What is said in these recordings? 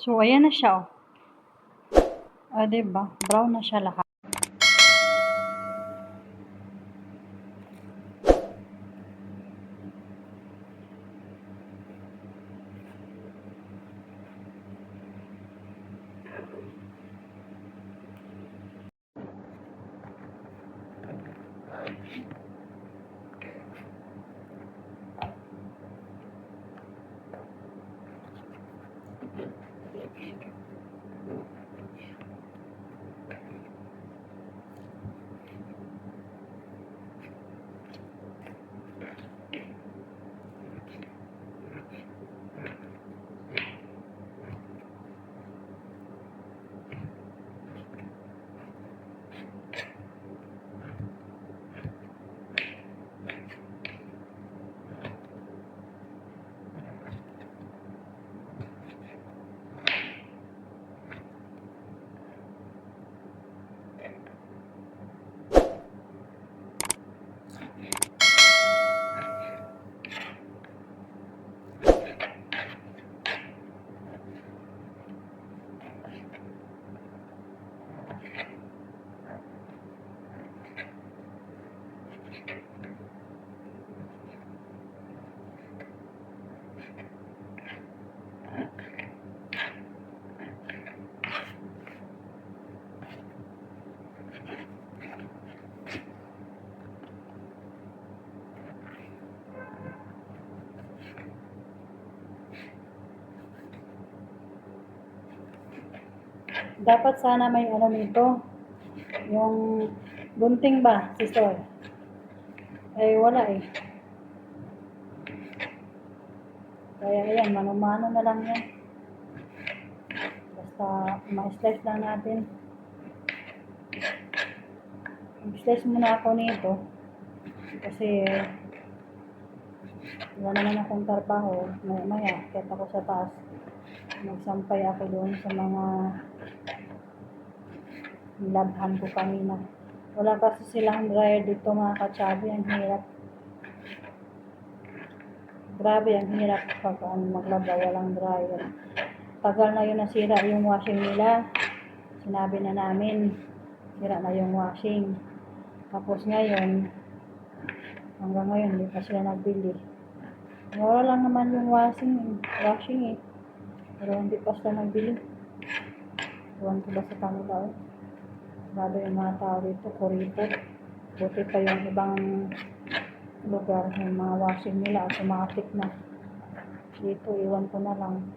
So, ayan na siya, oh. Ah, diba? Brown na siya Dapat sana may ano nito. Yung gunting ba, sister? Eh, wala eh. Kaya ayan, mano-mano na lang yan. Basta ma-slice lang natin. Mag-slice muna ako nito. Kasi wala naman akong trabaho. Maya maya, kahit ako sa taas. Magsampay ako doon sa mga nilabhan ko kanina. Wala kasi silang dryer dito mga katsabi. Ang hirap. Grabe, ang hirap pag ano, maglaba, walang dryer. Tagal na yun nasira yung washing nila. Sinabi na namin, sira na yung washing. Tapos ngayon, hanggang ngayon, hindi pa sila nagbili. Wala lang naman yung washing, washing eh. Pero hindi pa sila nagbili. Iwan ko ba sa kanila eh. Grabe yung mga tao dito, kuripot. Buti pa yung ibang lugar, yung mga washing nila, automatic na. Dito, iwan ko na lang.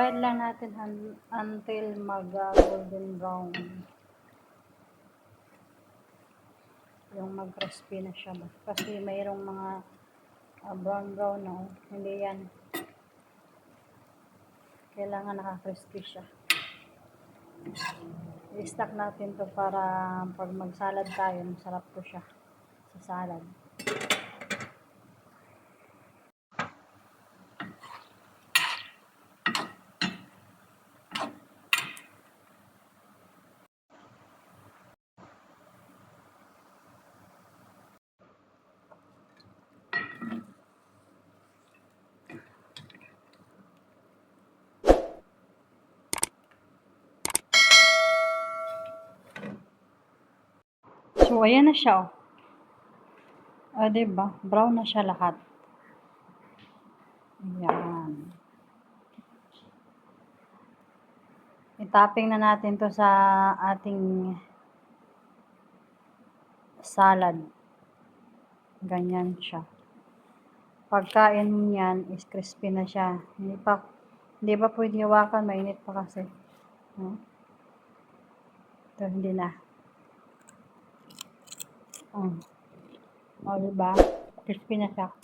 Fried lang natin until mag-golden brown. Yung mag-crispy na siya. Kasi mayroong mga ah, brown brown na. oh. Hindi yan. Kailangan naka-crispy siya. I-stack natin to para pag mag-salad tayo, masarap to siya sa salad. So, ayan na siya, oh. Ah, diba? Brown na siya lahat. Ayan. Itapping na natin to sa ating salad. Ganyan siya. Pagkain mo yan, is crispy na siya. Hindi pa, hindi pa pwede hawakan, mainit pa kasi. Hmm? Ito, hindi na. Oh. O, diba? Crispy na siya.